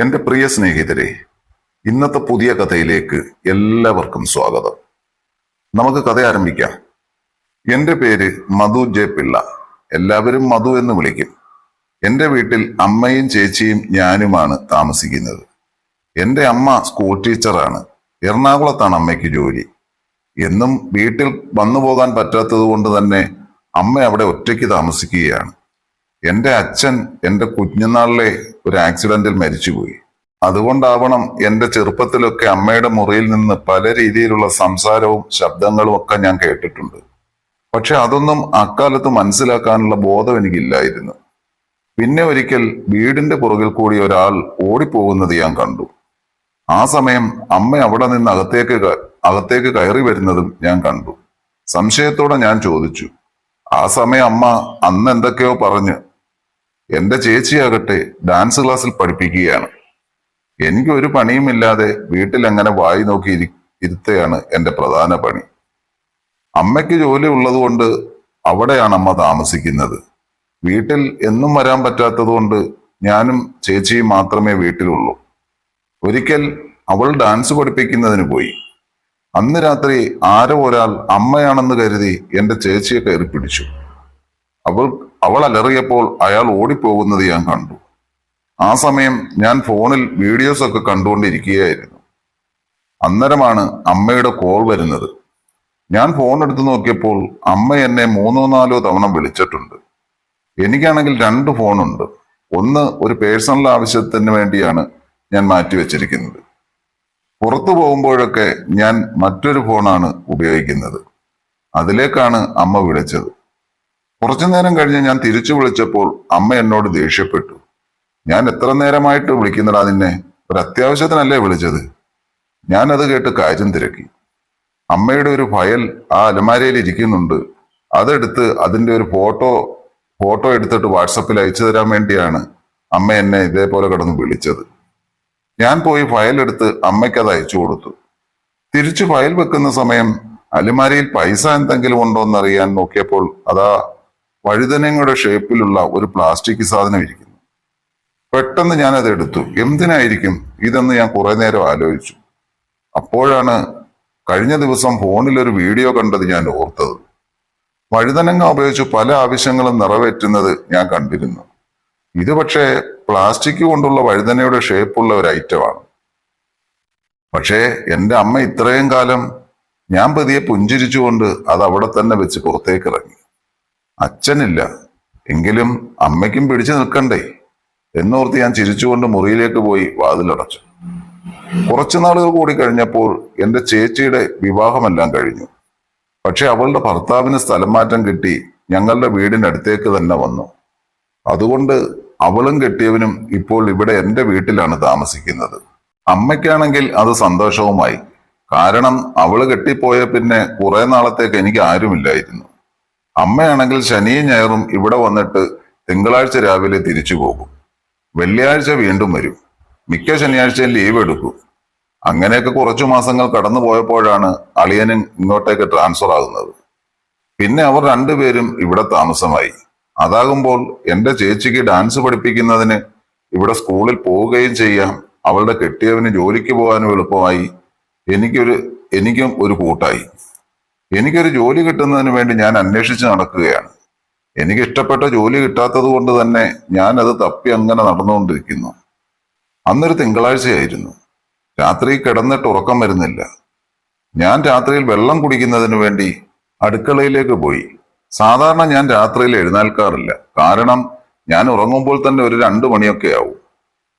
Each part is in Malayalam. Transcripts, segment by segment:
എന്റെ പ്രിയ സ്നേഹിതരെ ഇന്നത്തെ പുതിയ കഥയിലേക്ക് എല്ലാവർക്കും സ്വാഗതം. നമുക്ക് കഥ ആരംഭിക്കാം. എന്റെ പേര് മധു ജെ പിള്ള. എല്ലാവരും മധു എന്ന് വിളിക്കും. എന്റെ വീട്ടിൽ അമ്മയും ചേച്ചിയും ഞാനുമാണ് താമസിക്കുന്നത്. എന്റെ അമ്മ സ്കൂൾ ടീച്ചറാണ് എറണാകുളത്താണ് അമ്മയ്ക്ക് ജോലി. എന്നും വീട്ടിൽ വന്നു പോകാൻ പറ്റാത്തത് കൊണ്ട് തന്നെ അമ്മ അവിടെ ഒറ്റയ്ക്ക് താമസിക്കുകയാണ്. എന്റെ അച്ഛൻ എന്റെ കുഞ്ഞുനാളിലെ ഒരു ആക്സിഡന്റിൽ മരിച്ചുപോയി. അതുകൊണ്ടാവണം എന്റെ ചെറുപ്പത്തിലൊക്കെ അമ്മയുടെ മുറിയിൽ നിന്ന് പല രീതിയിലുള്ള സംസാരവും ശബ്ദങ്ങളും ഒക്കെ ഞാൻ കേട്ടിട്ടുണ്ട്. പക്ഷെ അതൊന്നും അക്കാലത്ത് മനസ്സിലാക്കാനുള്ള ബോധം എനിക്കില്ലായിരുന്നു. പിന്നെ ഒരിക്കൽ വീടിന്റെ പുറകിൽ കൂടി ഒരാൾ ഓടിപ്പോകുന്നത് ഞാൻ കണ്ടു. ആ സമയം അമ്മ അവിടെ നിന്ന് അകത്തേക്ക് അകത്തേക്ക് കയറി വരുന്നതും ഞാൻ കണ്ടു. സംശയത്തോടെ ഞാൻ ചോദിച്ചു ആ സമയം അമ്മ അന്ന് എന്തൊക്കെയോ പറഞ്ഞ് എന്റെ ചേച്ചിയാകട്ടെ ഡാൻസ് ക്ലാസ്സിൽ പഠിപ്പിക്കുകയാണ്. എനിക്ക് ഒരു പണിയുമില്ലാതെ വീട്ടിൽ അങ്ങനെ വായി നോക്കി ഇരി ഇരുത്തയാണ് എന്റെ പ്രധാന പണി. അമ്മയ്ക്ക് ജോലി ഉള്ളതുകൊണ്ട് അവിടെയാണ് അമ്മ താമസിക്കുന്നത്. വീട്ടിൽ എന്നും വരാൻ പറ്റാത്തതുകൊണ്ട് ഞാനും ചേച്ചിയും മാത്രമേ വീട്ടിലുള്ളൂ. ഒരിക്കൽ അവൾ ഡാൻസ് പഠിപ്പിക്കുന്നതിന് പോയി. അന്ന് രാത്രി ആരോ ഒരാൾ അമ്മയാണെന്ന് കരുതി എന്റെ ചേച്ചിയെ കയറി പിടിച്ചു. അവൾ അവൾ അലറിയപ്പോൾ അയാൾ ഓടിപ്പോകുന്നത് ഞാൻ കണ്ടു. ആ സമയം ഞാൻ ഫോണിൽ വീഡിയോസ് ഒക്കെ കണ്ടുകൊണ്ടിരിക്കുകയായിരുന്നു. അന്നേരമാണ് അമ്മയുടെ കോൾ വരുന്നത്. ഞാൻ ഫോൺ എടുത്തു നോക്കിയപ്പോൾ അമ്മ എന്നെ മൂന്നോ നാലോ തവണ വിളിച്ചിട്ടുണ്ട്. എനിക്കാണെങ്കിൽ രണ്ട് ഫോണുണ്ട്. ഒന്ന് ഒരു പേഴ്സണൽ ആവശ്യത്തിന് വേണ്ടിയാണ് ഞാൻ മാറ്റി വെച്ചിരിക്കുന്നത് പുറത്തു പോകുമ്പോഴൊക്കെ ഞാൻ മറ്റൊരു ഫോണാണ് ഉപയോഗിക്കുന്നത്. അതിലേക്കാണ് അമ്മ വിളിച്ചത്. കുറച്ചു നേരം കഴിഞ്ഞ് ഞാൻ തിരിച്ചു വിളിച്ചപ്പോൾ അമ്മ എന്നോട് ദേഷ്യപ്പെട്ടു. ഞാൻ എത്ര നേരമായിട്ട് വിളിക്കുന്നടാ നിന്നെ? ഒരു അത്യാവശ്യത്തിനല്ലേ വിളിച്ചത്? ഞാനത് കേട്ട് കാര്യം തിരക്കി. അമ്മയുടെ ഒരു ഫയൽ ആ അലമാരയിൽ ഇരിക്കുന്നുണ്ട്. അതെടുത്ത് അതിന്റെ ഒരു ഫോട്ടോ ഫോട്ടോ എടുത്തിട്ട് വാട്സപ്പിൽ അയച്ചു തരാൻ വേണ്ടിയാണ് അമ്മ എന്നെ ഇതേപോലെ കിടന്ന് വിളിച്ചത്. ഞാൻ പോയി ഫയൽ എടുത്ത് അമ്മയ്ക്ക് അത് അയച്ചു കൊടുത്തു. തിരിച്ചു ഫയൽ വെക്കുന്ന സമയം അലമാരയിൽ പൈസ എന്തെങ്കിലും ഉണ്ടോ എന്നറിയാൻ നോക്കിയപ്പോൾ അതാ വഴുതനങ്ങളുടെ ഷേപ്പിലുള്ള ഒരു പ്ലാസ്റ്റിക് സാധനം ഇരിക്കുന്നു. പെട്ടെന്ന് ഞാൻ അത് എടുത്തു. എന്തിനായിരിക്കും ഇതെന്ന് ഞാൻ കുറെ നേരം ആലോചിച്ചു. അപ്പോഴാണ് കഴിഞ്ഞ ദിവസം ഫോണിൽ ഒരു വീഡിയോ കണ്ടത് ഞാൻ ഓർത്തത്. വഴുതനങ്ങ ഉപയോഗിച്ച് പല ആവശ്യങ്ങളും നിറവേറ്റുന്നത് ഞാൻ കണ്ടിരുന്നു. ഇത് പക്ഷേ പ്ലാസ്റ്റിക് കൊണ്ടുള്ള വഴുതനയുടെ ഷേപ്പുള്ള ഒരു ഐറ്റമാണ് പക്ഷേ എന്റെ അമ്മ ഇത്രയും കാലം ഞാൻ പതിയെ പുഞ്ചിരിച്ചുകൊണ്ട് അത് അവിടെ തന്നെ വെച്ച് പുറത്തേക്ക് ഇറങ്ങി. അച്ഛനില്ല. എങ്കിലും അമ്മയ്ക്കും പിടിച്ചു നിൽക്കണ്ടേ? എന്നോർത്ത് ഞാൻ ചിരിച്ചുകൊണ്ട് മുറിയിലേക്ക് പോയി വാതിലടച്ചു. കുറച്ചു നാളുകൾ കൂടി കഴിഞ്ഞപ്പോൾ എന്റെ ചേച്ചിയുടെ വിവാഹമെല്ലാം കഴിഞ്ഞു. പക്ഷെ അവളുടെ ഭർത്താവിന് സ്ഥലം മാറ്റം കിട്ടി ഞങ്ങളുടെ വീടിനടുത്തേക്ക് തന്നെ വന്നു. അതുകൊണ്ട് അവളും കെട്ടിയവനും ഇപ്പോൾ ഇവിടെ എന്റെ വീട്ടിലാണ് താമസിക്കുന്നത്. അമ്മയ്ക്കാണെങ്കിൽ അത് സന്തോഷവുമായി. കാരണം അവൾ കെട്ടിപ്പോയ പിന്നെ കുറെ നാളത്തേക്ക് എനിക്ക് ആരുമില്ലായിരുന്നു. അമ്മയാണെങ്കിൽ ശനിയും ഞായറും ഇവിടെ വന്നിട്ട് തിങ്കളാഴ്ച രാവിലെ തിരിച്ചു പോകും. വെള്ളിയാഴ്ച വീണ്ടും വരും. മിക്ക ശനിയാഴ്ചയും ലീവ് എടുക്കും. അങ്ങനെയൊക്കെ കുറച്ചു മാസങ്ങൾ കടന്നു പോയപ്പോഴാണ് അളിയനും ഇങ്ങോട്ടേക്ക് ട്രാൻസ്ഫർ ആകുന്നത്. പിന്നെ അവർ രണ്ടുപേരും ഇവിടെ താമസമായി. അതാകുമ്പോൾ എന്റെ ചേച്ചിക്ക് ഡാൻസ് പഠിപ്പിക്കുന്നതിന് ഇവിടെ സ്കൂളിൽ പോവുകയും ചെയ്യാം. അവളുടെ കെട്ടിയവന് ജോലിക്ക് പോകാനും എളുപ്പമായി. എനിക്കൊരു എനിക്കും ഒരു കൂട്ടായി. എനിക്കൊരു ജോലി കിട്ടുന്നതിന് വേണ്ടി ഞാൻ അന്വേഷിച്ച് നടക്കുകയാണ്. എനിക്ക് ഇഷ്ടപ്പെട്ട ജോലി കിട്ടാത്തത് കൊണ്ട് തന്നെ ഞാൻ അത് തപ്പി അങ്ങനെ നടന്നുകൊണ്ടിരിക്കുന്നു. അന്നൊരു തിങ്കളാഴ്ചയായിരുന്നു. രാത്രി കിടന്നിട്ട് ഉറക്കം വരുന്നില്ല. ഞാൻ രാത്രിയിൽ വെള്ളം കുടിക്കുന്നതിന് വേണ്ടി അടുക്കളയിലേക്ക് പോയി. സാധാരണ ഞാൻ രാത്രിയിൽ എഴുന്നേൽക്കാറില്ല. കാരണം ഞാൻ ഉറങ്ങുമ്പോൾ തന്നെ ഒരു രണ്ടു മണിയൊക്കെ ആവും.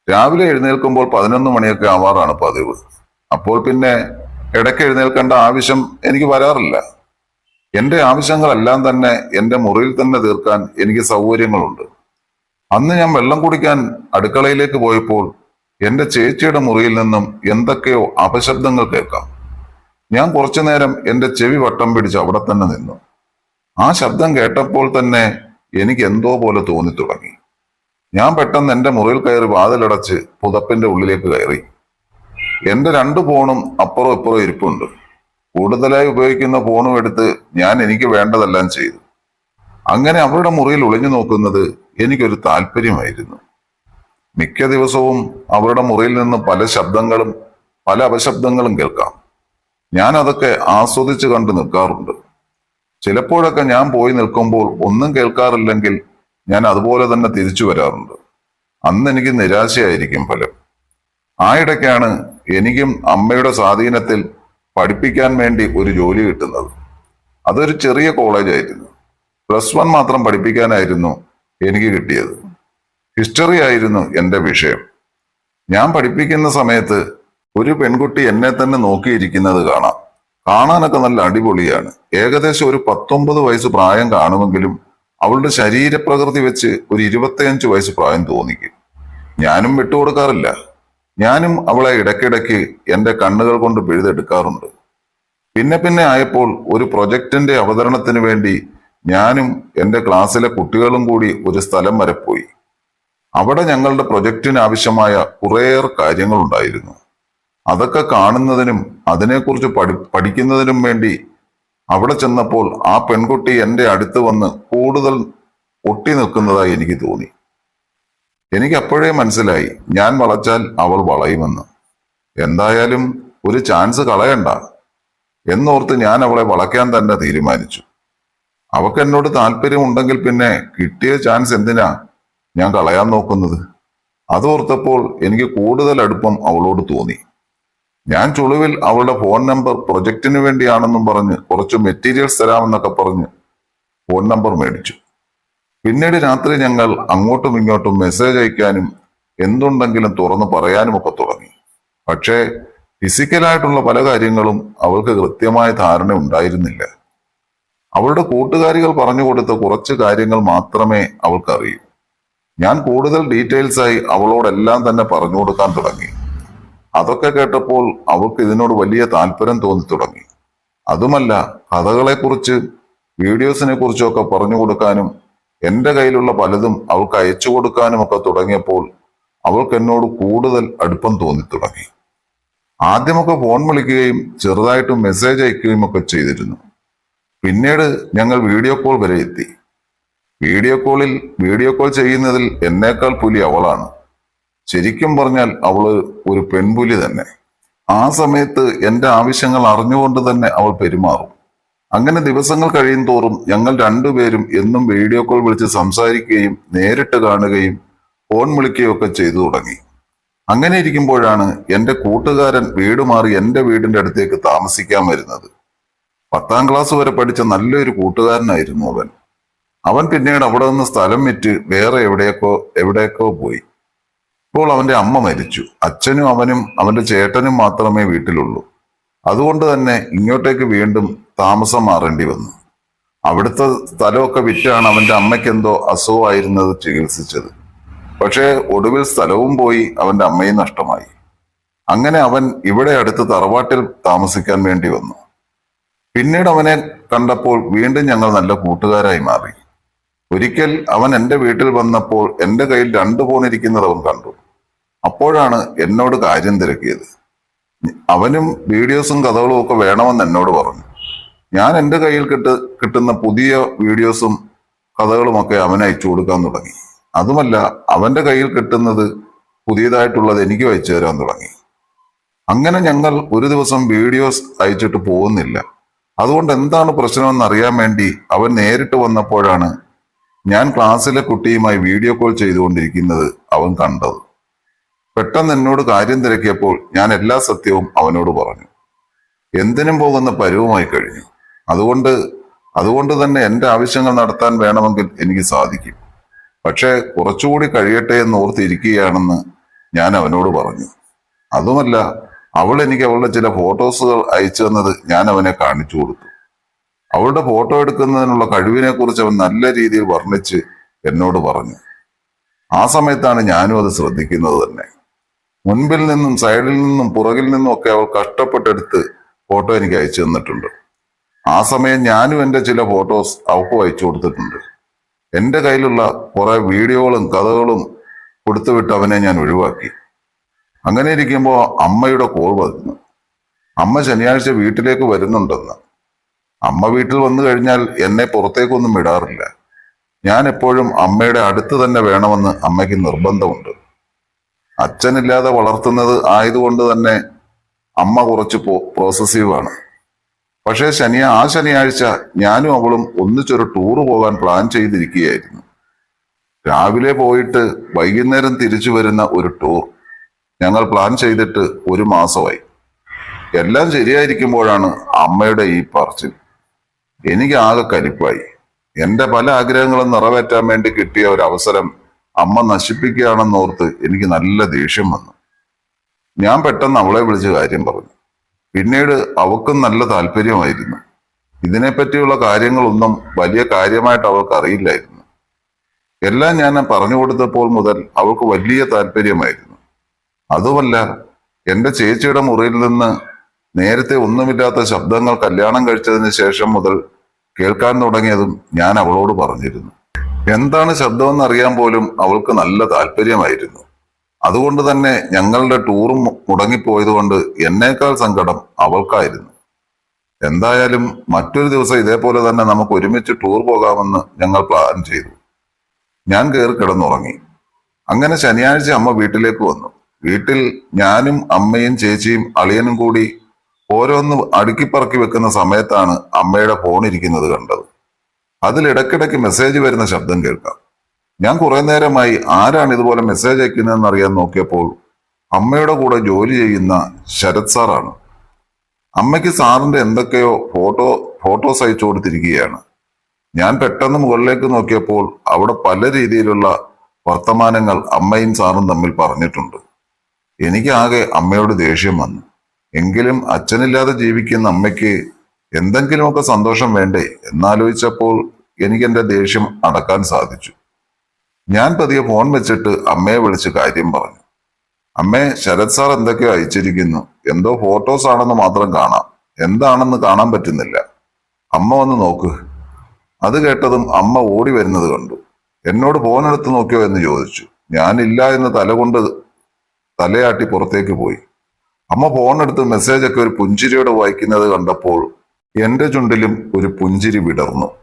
രാവിലെ എഴുന്നേൽക്കുമ്പോൾ പതിനൊന്ന് മണിയൊക്കെ ആവാറാണ് പതിവ്. അപ്പോൾ പിന്നെ ഇടയ്ക്ക് എഴുന്നേൽക്കേണ്ട ആവശ്യം എനിക്ക് വരാറില്ല. എന്റെ ആവശ്യങ്ങളെല്ലാം തന്നെ എന്റെ മുറിയിൽ തന്നെ തീർക്കാൻ എനിക്ക് സൗകര്യങ്ങളുണ്ട്. അന്ന് ഞാൻ വെള്ളം കുടിക്കാൻ അടുക്കളയിലേക്ക് പോയപ്പോൾ എന്റെ ചേച്ചിയുടെ മുറിയിൽ നിന്നും എന്തൊക്കെയോ അപശബ്ദങ്ങൾ കേൾക്കാം. ഞാൻ കുറച്ചു നേരം എന്റെ ചെവി വട്ടം പിടിച്ച് അവിടെ തന്നെ നിന്നു. ആ ശബ്ദം കേട്ടപ്പോൾ തന്നെ എനിക്ക് എന്തോ പോലെ തോന്നി തുടങ്ങി ഞാൻ പെട്ടെന്ന് എന്റെ മുറിയിൽ കയറി വാതിലടച്ച് പുതപ്പിന്റെ ഉള്ളിലേക്ക് കയറി. എന്റെ രണ്ട് ഫോണും അപ്പുറം ഇപ്പുറം ഇരിപ്പുണ്ട്. കൂടുതലായി ഉപയോഗിക്കുന്ന ഫോണും എടുത്ത് ഞാൻ എനിക്ക് വേണ്ടതെല്ലാം ചെയ്തു. അങ്ങനെ അവരുടെ മുറിയിൽ ഒളിഞ്ഞു നോക്കുന്നത് എനിക്കൊരു താല്പര്യമായിരുന്നു. മിക്ക ദിവസവും അവരുടെ മുറിയിൽ നിന്ന് പല ശബ്ദങ്ങളും പല അപശബ്ദങ്ങളും കേൾക്കാം. ഞാൻ അതൊക്കെ ആസ്വദിച്ച് കണ്ടു നിൽക്കാറുണ്ട്. ചിലപ്പോഴൊക്കെ ഞാൻ പോയി നിൽക്കുമ്പോൾ ഒന്നും കേൾക്കാറില്ലെങ്കിൽ ഞാൻ അതുപോലെ തന്നെ തിരിച്ചു വരാറുണ്ട്. അന്ന് എനിക്ക് നിരാശയായിരിക്കും ഫലം ആ ഇടയ്ക്കാണ് എനിക്കും അമ്മയുടെ സ്വാധീനത്തിൽ പഠിപ്പിക്കാൻ വേണ്ടി ഒരു ജോലി കിട്ടുന്നത്. അതൊരു ചെറിയ കോളേജായിരുന്നു പ്ലസ് വൺ മാത്രം പഠിപ്പിക്കാനായിരുന്നു എനിക്ക് കിട്ടിയത്. ഹിസ്റ്ററി ആയിരുന്നു എന്റെ വിഷയം. ഞാൻ പഠിപ്പിക്കുന്ന സമയത്ത് ഒരു പെൺകുട്ടി എന്നെ തന്നെ നോക്കിയിരിക്കുന്നത് കാണാം. കാണാനൊക്കെ നല്ല അടിപൊളിയാണ്. ഏകദേശം ഒരു പത്തൊമ്പത് വയസ്സ് പ്രായം കാണുമെങ്കിലും അവളുടെ ശരീരപ്രകൃതി വെച്ച് ഒരു ഇരുപത്തിയഞ്ച് വയസ്സ് പ്രായം തോന്നിക്കും. ഞാനും വിട്ടുകൊടുക്കാറില്ല. ഞാനും അവളെ ഇടയ്ക്കിടയ്ക്ക് എന്റെ കണ്ണുകൾ കൊണ്ട് പിഴുതെടുക്കാറുണ്ട്. പിന്നെ പിന്നെ ആയപ്പോൾ ഒരു പ്രൊജക്ടിന്റെ അവതരണത്തിന് വേണ്ടി ഞാനും എന്റെ ക്ലാസ്സിലെ കുട്ടികളും കൂടി ഒരു സ്ഥലം വരെ പോയി. അവിടെ ഞങ്ങളുടെ പ്രൊജക്ടിന് ആവശ്യമായ കുറേയേറെ കാര്യങ്ങൾ ഉണ്ടായിരുന്നു അതൊക്കെ കാണുന്നതിനും അതിനെക്കുറിച്ച് പഠി പഠിക്കുന്നതിനും വേണ്ടി അവിടെ ചെന്നപ്പോൾ ആ പെൺകുട്ടി എന്റെ അടുത്ത് വന്ന് കൂടുതൽ ഒട്ടി നിൽക്കുന്നതായി എനിക്ക് തോന്നി. എനിക്ക് അപ്പോഴേ മനസ്സിലായി. ഞാൻ വളച്ചാൽ അവൾ വളയുമെന്ന്. എന്തായാലും ഒരു ചാൻസ് കളയണ്ട എന്നോർത്ത് ഞാൻ അവളെ വളയ്ക്കാൻ തന്നെ തീരുമാനിച്ചു. അവക്ക് എന്നോട് താല്പര്യമുണ്ടെങ്കിൽ പിന്നെ കിട്ടിയ ചാൻസ് എന്തിനാ ഞാൻ കളയാൻ നോക്കുന്നത്? അതോർത്തപ്പോൾ എനിക്ക് കൂടുതൽ അടുപ്പം അവളോട് തോന്നി. ഞാൻ ചുളിവിൽ അവളുടെ ഫോൺ നമ്പർ പ്രൊജക്ടിന് വേണ്ടിയാണെന്നും പറഞ്ഞ് കുറച്ച് മെറ്റീരിയൽസ് തരാമെന്നൊക്കെ പറഞ്ഞ് ഫോൺ നമ്പർ മേടിച്ചു. പിന്നീട് രാത്രി ഞങ്ങൾ അങ്ങോട്ടും ഇങ്ങോട്ടും മെസ്സേജ് അയക്കാനും എന്തുണ്ടെങ്കിലും തുറന്നു പറയാനും ഒക്കെ തുടങ്ങി. പക്ഷേ ഫിസിക്കലായിട്ടുള്ള പല കാര്യങ്ങളും അവൾക്ക് കൃത്യമായ ധാരണ ഉണ്ടായിരുന്നില്ല. അവളുടെ കൂട്ടുകാരികൾ പറഞ്ഞു കൊടുത്ത കുറച്ച് കാര്യങ്ങൾ മാത്രമേ അവൾക്കറിയൂ. ഞാൻ കൂടുതൽ ഡീറ്റെയിൽസ് ആയി അവളോടെല്ലാം തന്നെ പറഞ്ഞു കൊടുക്കാൻ തുടങ്ങി. അതൊക്കെ കേട്ടപ്പോൾ അവൾക്ക് ഇതിനോട് വലിയ താല്പര്യം തോന്നി തുടങ്ങി. അതുമല്ല കഥകളെക്കുറിച്ച് വീഡിയോസിനെ കുറിച്ചൊക്കെ പറഞ്ഞു കൊടുക്കാനും എന്റെ കയ്യിലുള്ള പലതും അവൾക്ക് അയച്ചു കൊടുക്കാനും ഒക്കെ തുടങ്ങിയപ്പോൾ അവൾക്ക് എന്നോട് കൂടുതൽ അടുപ്പം തോന്നി തുടങ്ങി. ആദ്യമൊക്കെ ഫോൺ വിളിക്കുകയും ചെറുതായിട്ട് മെസ്സേജ് അയക്കുകയും ഒക്കെ ചെയ്തിരുന്നു. പിന്നീട് ഞങ്ങൾ വീഡിയോ കോൾ വരെ എത്തി. വീഡിയോ കോളിൽ വീഡിയോ കോൾ ചെയ്യുന്നതിൽ എന്നേക്കാൾ പുലി അവളാണ്. ശരിക്കും പറഞ്ഞാൽ അവൾ ഒരു പെൺപുലി തന്നെ. ആ സമയത്ത് എന്റെ ആവശ്യങ്ങൾ അറിഞ്ഞുകൊണ്ട് തന്നെ അവൾ പെരുമാറും. അങ്ങനെ ദിവസങ്ങൾ കഴിയും തോറും ഞങ്ങൾ രണ്ടുപേരും എന്നും വീഡിയോ കോൾ വിളിച്ച് സംസാരിക്കുകയും നേരിട്ട് കാണുകയും ഫോൺ വിളിക്കുകയും ഒക്കെ ചെയ്തു തുടങ്ങി. അങ്ങനെ ഇരിക്കുമ്പോഴാണ് എന്റെ കൂട്ടുകാരൻ വീട് മാറി എന്റെ വീടിന്റെ അടുത്തേക്ക് താമസിക്കാൻ വരുന്നത്. പത്താം ക്ലാസ് വരെ പഠിച്ച നല്ലൊരു കൂട്ടുകാരനായിരുന്നു അവൻ. അവൻ പിന്നീട് അവിടെ നിന്ന് സ്ഥലം വിറ്റ് വേറെ എവിടെയൊക്കെ എവിടെയൊക്കെ പോയി. ഇപ്പോൾ അവന്റെ അമ്മ മരിച്ചു. അച്ഛനും അവനും അവന്റെ ചേട്ടനും മാത്രമേ വീട്ടിലുള്ളൂ. അതുകൊണ്ട് തന്നെ ഇങ്ങോട്ടേക്ക് വീണ്ടും താമസം മാറേണ്ടി വന്നു. അവിടുത്തെ സ്ഥലമൊക്കെ വിറ്റാണ് അവന്റെ അമ്മയ്ക്ക് എന്തോ അസുഖമായിരുന്നത് ചികിത്സിച്ചത്. പക്ഷേ ഒടുവിൽ സ്ഥലവും പോയി അവന്റെ അമ്മയും നഷ്ടമായി. അങ്ങനെ അവൻ ഇവിടെ അടുത്ത് തറവാട്ടിൽ താമസിക്കാൻ വേണ്ടി വന്നു. പിന്നീട് അവനെ കണ്ടപ്പോൾ വീണ്ടും ഞങ്ങൾ നല്ല കൂട്ടുകാരായി മാറി. ഒരിക്കൽ അവൻ എന്റെ വീട്ടിൽ വന്നപ്പോൾ എന്റെ കയ്യിൽ രണ്ടു ഫോൺ ഇരിക്കുന്നത് അവൻ കണ്ടു. അപ്പോഴാണ് എന്നോട് കാര്യം തിരക്കിയത്. അവനും വീഡിയോസും കഥകളും ഒക്കെ വേണമെന്ന് എന്നോട് പറഞ്ഞു. ഞാൻ എന്റെ കയ്യിൽ കിട്ട് കിട്ടുന്ന പുതിയ വീഡിയോസും കഥകളുമൊക്കെ അവന് അയച്ചു കൊടുക്കാൻ തുടങ്ങി. അതുമല്ല അവന്റെ കയ്യിൽ കിട്ടുന്നത് പുതിയതായിട്ടുള്ളത് എനിക്ക് അയച്ചു തരാൻ തുടങ്ങി. അങ്ങനെ ഞങ്ങൾ ഒരു ദിവസം വീഡിയോസ് അയച്ചിട്ട് പോകുന്നില്ല. അതുകൊണ്ട് എന്താണ് പ്രശ്നമെന്ന് അറിയാൻ വേണ്ടി അവൻ നേരിട്ട് വന്നപ്പോഴാണ് ഞാൻ ക്ലാസ്സിലെ കുട്ടിയുമായി വീഡിയോ കോൾ ചെയ്തുകൊണ്ടിരിക്കുന്നത് അവൻ കണ്ടത്. പെട്ടെന്ന് എന്നോട് കാര്യം തിരക്കിയപ്പോൾ ഞാൻ എല്ലാ സത്യവും അവനോട് പറഞ്ഞു. എന്തിനും പോകുന്ന പരുവമായി കഴിഞ്ഞു. അതുകൊണ്ട് അതുകൊണ്ട് തന്നെ എന്റെ ആവശ്യങ്ങൾ നടത്താൻ വേണമെങ്കിൽ എനിക്ക് സാധിക്കും. പക്ഷേ കുറച്ചുകൂടി കഴിയട്ടെ എന്ന് ഓർത്തിരിക്കുകയാണെന്ന് ഞാൻ അവനോട് പറഞ്ഞു. അതുമല്ല അവൾ എനിക്ക് അവളുടെ ചില ഫോട്ടോസുകൾ അയച്ചു തന്നത് ഞാൻ അവനെ കാണിച്ചു കൊടുത്തു. അവളുടെ ഫോട്ടോ എടുക്കുന്നതിനുള്ള കഴിവിനെ കുറിച്ച് അവൻ നല്ല രീതിയിൽ വർണിച്ച് എന്നോട് പറഞ്ഞു. ആ സമയത്താണ് ഞാനും അത് ശ്രദ്ധിക്കുന്നത് തന്നെ. മുൻപിൽ നിന്നും സൈഡിൽ നിന്നും പുറകിൽ നിന്നും ഒക്കെ അവൾ കഷ്ടപ്പെട്ടെടുത്ത് ഫോട്ടോ എനിക്ക് അയച്ചു തന്നിട്ടുണ്ട്. ആ സമയം ഞാനും എന്റെ ചില ഫോട്ടോസ് അവൾക്ക് അയച്ചു കൊടുത്തിട്ടുണ്ട്. എന്റെ കയ്യിലുള്ള കുറേ വീഡിയോകളും കഥകളും കൊടുത്തുവിട്ട് അവനെ ഞാൻ ഒഴിവാക്കി. അങ്ങനെ ഇരിക്കുമ്പോൾ അമ്മയുടെ കോൾ വന്നു. അമ്മ ശനിയാഴ്ച വീട്ടിലേക്ക് വരുന്നുണ്ടെന്ന്. അമ്മ വീട്ടിൽ വന്നു കഴിഞ്ഞാൽ എന്നെ പുറത്തേക്കൊന്നും വിടാറില്ല. ഞാൻ എപ്പോഴും അമ്മയുടെ അടുത്ത് തന്നെ വേണമെന്ന് അമ്മയ്ക്ക് നിർബന്ധമുണ്ട്. അച്ഛനില്ലാതെ വളർത്തുന്നത് ആയതുകൊണ്ട് തന്നെ അമ്മ കുറച്ച് പ്രോസസീവാണ് പക്ഷേ ശനി ആ ശനിയാഴ്ച ഞാനും അവളും ഒന്നിച്ചൊരു ടൂർ പോകാൻ പ്ലാൻ ചെയ്തിരിക്കുകയായിരുന്നു. രാവിലെ പോയിട്ട് വൈകുന്നേരം തിരിച്ചു വരുന്ന ഒരു ടൂർ ഞങ്ങൾ പ്ലാൻ ചെയ്തിട്ട് ഒരു മാസമായി. എല്ലാം ശരിയായിരിക്കുമ്പോഴാണ് അമ്മയുടെ ഈ പറച്ചിൽ. എനിക്ക് ആകെ കരിപ്പായി എന്റെ പല ആഗ്രഹങ്ങളും നിറവേറ്റാൻ വേണ്ടി കിട്ടിയ ഒരു അവസരം അമ്മ നശിപ്പിക്കുകയാണെന്നോർത്ത് എനിക്ക് നല്ല ദേഷ്യം വന്നു. ഞാൻ പെട്ടെന്ന് അവളെ വിളിച്ച് കാര്യം പറഞ്ഞു. പിന്നീട് അവൾക്കും നല്ല താല്പര്യമായിരുന്നു. ഇതിനെപ്പറ്റിയുള്ള കാര്യങ്ങളൊന്നും വലിയ കാര്യമായിട്ട് അവൾക്ക് അറിയില്ലായിരുന്നു. എല്ലാം ഞാൻ പറഞ്ഞു കൊടുത്തപ്പോൾ മുതൽ അവൾക്ക് വലിയ താല്പര്യമായിരുന്നു. അതുമല്ല എന്റെ ചേച്ചിയുടെ മുറിയിൽ നിന്ന് നേരത്തെ ഒന്നുമില്ലാത്ത ശബ്ദങ്ങൾ കല്യാണം കഴിച്ചതിന് ശേഷം മുതൽ കേൾക്കാൻ തുടങ്ങിയതും ഞാൻ അവളോട് പറഞ്ഞിരുന്നു. എന്താണ് ശബ്ദമെന്ന് അറിയാൻ പോലും അവൾക്ക് നല്ല താല്പര്യമായിരുന്നു. അതുകൊണ്ട് തന്നെ ഞങ്ങളുടെ ടൂറും മുടങ്ങിപ്പോയതുകൊണ്ട് എന്നേക്കാൾ സങ്കടം അവൾക്കായിരുന്നു. എന്തായാലും മറ്റൊരു ദിവസം ഇതേപോലെ തന്നെ നമുക്ക് ഒരുമിച്ച് ടൂർ പോകാമെന്ന് ഞങ്ങൾ പ്ലാൻ ചെയ്തു. ഞാൻ കയറി കിടന്നുറങ്ങി. അങ്ങനെ ശനിയാഴ്ച അമ്മ വീട്ടിലേക്ക് വന്നു. വീട്ടിൽ ഞാനും അമ്മയും ചേച്ചിയും അളിയനും കൂടി ഓരോന്ന് അടുക്കിപ്പറക്കി വെക്കുന്ന സമയത്താണ് അമ്മയുടെ ഫോൺ ഇരിക്കുന്നത് കണ്ടത്. അതിൽ ഇടയ്ക്കിടയ്ക്ക് മെസ്സേജ് വരുന്ന ശബ്ദം കേൾക്കാം. ഞാൻ കുറെ നേരമായി ആരാണ് ഇതുപോലെ മെസ്സേജ് അയക്കുന്നതെന്ന് അറിയാൻ നോക്കിയപ്പോൾ അമ്മയുടെ കൂടെ ജോലി ചെയ്യുന്ന ശരത് സാറാണ്. അമ്മയ്ക്ക് സാറിന്റെ എന്തൊക്കെയോ ഫോട്ടോ ഫോട്ടോസ് അയച്ചു കൊടുത്തിരിക്കുകയാണ്. ഞാൻ പെട്ടെന്ന് മുകളിലേക്ക് നോക്കിയപ്പോൾ അവിടെ പല രീതിയിലുള്ള വർത്തമാനങ്ങൾ അമ്മയും സാറും തമ്മിൽ പറഞ്ഞിട്ടുണ്ട്. എനിക്ക് ആകെ അമ്മയോട് ദേഷ്യം വന്നു. എങ്കിലും അച്ഛനില്ലാതെ ജീവിക്കുന്ന അമ്മയ്ക്ക് എന്തെങ്കിലുമൊക്കെ സന്തോഷം വേണ്ടേ എന്നാലോചിച്ചപ്പോൾ എനിക്ക് എന്റെ ദേഷ്യം അടക്കാൻ സാധിച്ചു. ഞാൻ പതിയെ ഫോൺ വെച്ചിട്ട് അമ്മയെ വിളിച്ച് കാര്യം പറഞ്ഞു. അമ്മേ ശരത് സാർ എന്തൊക്കെയോ അയച്ചിരിക്കുന്നു. എന്തോ ഫോട്ടോസ് ആണെന്ന് മാത്രം കാണാം. എന്താണെന്ന് കാണാൻ പറ്റുന്നില്ല. അമ്മ വന്ന് നോക്ക്. അത് കേട്ടതും അമ്മ ഓടി വരുന്നത് കണ്ടു. എന്നോട് ഫോൺ എടുത്ത് നോക്കിയോ എന്ന് ചോദിച്ചു. ഞാനില്ല എന്ന് തലകൊണ്ട് തലയാട്ടി പുറത്തേക്ക് പോയി. അമ്മ ഫോൺ എടുത്ത് മെസ്സേജൊക്കെ ഒരു പുഞ്ചിരിയോടെ വായിക്കുന്നത് കണ്ടപ്പോൾ എന്റെ ചുണ്ടിലും ഒരു പുഞ്ചിരി വിടർന്നു.